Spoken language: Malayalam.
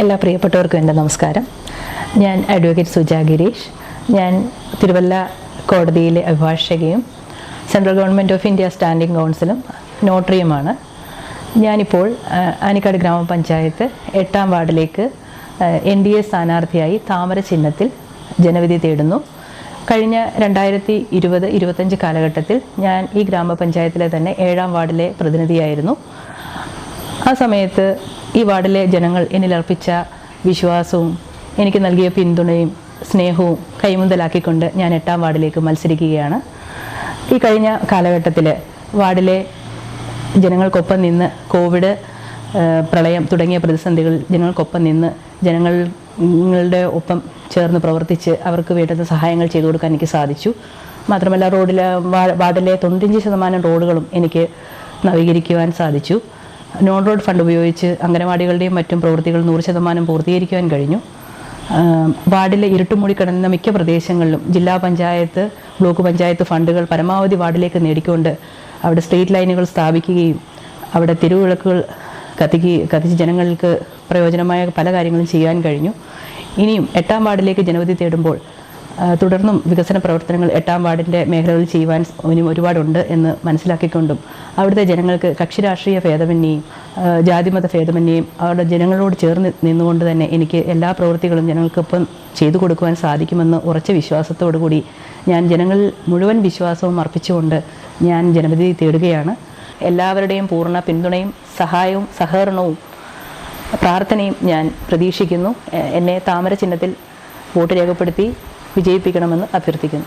എല്ലാ പ്രിയപ്പെട്ടവർക്കും എന്റെ നമസ്കാരം. ഞാൻ അഡ്വക്കേറ്റ് സുജ ഗിരീഷ്. ഞാൻ തിരുവല്ല കോടതിയിലെ അഭിഭാഷകയും central government of India standing കൗൺസിലും നോട്ടറിയുമാണ്. ഞാനിപ്പോൾ ആനിക്കാട് ഗ്രാമപഞ്ചായത്ത് എട്ടാം വാർഡിലേക്ക് എൻ ഡി എ സ്ഥാനാർത്ഥിയായി താമര ചിഹ്നത്തിൽ ജനവിധി തേടുന്നു. കഴിഞ്ഞ രണ്ടായിരത്തി ഇരുപത് ഇരുപത്തഞ്ച് കാലഘട്ടത്തിൽ ഞാൻ ഈ ഗ്രാമപഞ്ചായത്തിലെ തന്നെ ഏഴാം വാർഡിലെ പ്രതിനിധിയായിരുന്നു. ആ സമയത്ത് ഈ വാർഡിലെ ജനങ്ങൾ എന്നിൽ അർപ്പിച്ച വിശ്വാസവും എനിക്ക് നൽകിയ പിന്തുണയും സ്നേഹവും കൈമുതലാക്കിക്കൊണ്ട് ഞാൻ എട്ടാം വാർഡിലേക്ക് മത്സരിക്കുകയാണ്. ഈ കഴിഞ്ഞ കാലഘട്ടത്തിൽ വാർഡിലെ ജനങ്ങൾക്കൊപ്പം നിന്ന് കോവിഡ് പ്രളയം തുടങ്ങിയ പ്രതിസന്ധികളിൽ ജനങ്ങൾക്കൊപ്പം നിന്ന് ജനങ്ങളുടെ ഒപ്പം ചേർന്ന് പ്രവർത്തിച്ച് അവർക്ക് വേണ്ടുന്ന സഹായങ്ങൾ ചെയ്തു കൊടുക്കാൻ എനിക്ക് സാധിച്ചു. മാത്രമല്ല റോഡിലെ വാർഡിലെ തൊണ്ണൂറ്റഞ്ച് ശതമാനം റോഡുകളും എനിക്ക് നവീകരിക്കുവാൻ സാധിച്ചു. നോൺ റോഡ് ഫണ്ട് ഉപയോഗിച്ച് അംഗനവാടികളുടെയും മറ്റും പ്രവൃത്തികൾ നൂറ് ശതമാനം പൂർത്തീകരിക്കുവാൻ കഴിഞ്ഞു. വാർഡിലെ ഇരുട്ടുമൂടി കിടന്ന മിക്ക പ്രദേശങ്ങളിലും ജില്ലാ പഞ്ചായത്ത് ബ്ലോക്ക് പഞ്ചായത്ത് ഫണ്ടുകൾ പരമാവധി വാർഡിലേക്ക് നേടിക്കൊണ്ട് അവിടെ സ്ട്രീറ്റ് ലൈനുകൾ സ്ഥാപിക്കുകയും അവിടെ തെരുവിളക്കുകൾ കത്തിക്കുകയും കത്തിച്ച് ജനങ്ങൾക്ക് പ്രയോജനമായ പല കാര്യങ്ങളും ചെയ്യാൻ കഴിഞ്ഞു. ഇനിയും എട്ടാം വാർഡിലേക്ക് ജനവധി തേടുമ്പോൾ തുടർന്നും വികസന പ്രവർത്തനങ്ങൾ എട്ടാം വാർഡിന്റെ മേഖലകളിൽ ചെയ്യുവാൻ ഇനിയും ഒരുപാടുണ്ട് എന്ന് മനസ്സിലാക്കിക്കൊണ്ടും അവിടുത്തെ ജനങ്ങൾക്ക് കക്ഷി രാഷ്ട്രീയ ഭേദമന്യെയും ജാതിമത ഭേദമന്യെയും അവരുടെ ജനങ്ങളോട് ചേർന്ന് നിന്നുകൊണ്ട് തന്നെ എനിക്ക് എല്ലാ പ്രവൃത്തികളും ജനങ്ങൾക്കൊപ്പം ചെയ്തു കൊടുക്കുവാൻ സാധിക്കുമെന്ന് ഉറച്ച വിശ്വാസത്തോടു കൂടി ഞാൻ ജനങ്ങളിൽ മുഴുവൻ വിശ്വാസവും അർപ്പിച്ചുകൊണ്ട് ഞാൻ ജനവിധി തേടുകയാണ്. എല്ലാവരുടെയും പൂർണ പിന്തുണയും സഹായവും സഹകരണവും പ്രാർത്ഥനയും ഞാൻ പ്രതീക്ഷിക്കുന്നു. എന്നെ താമര ചിഹ്നത്തിൽ വോട്ട് രേഖപ്പെടുത്തി വിജയിപ്പിക്കണമെന്ന് അഭ്യർത്ഥിക്കുന്നു.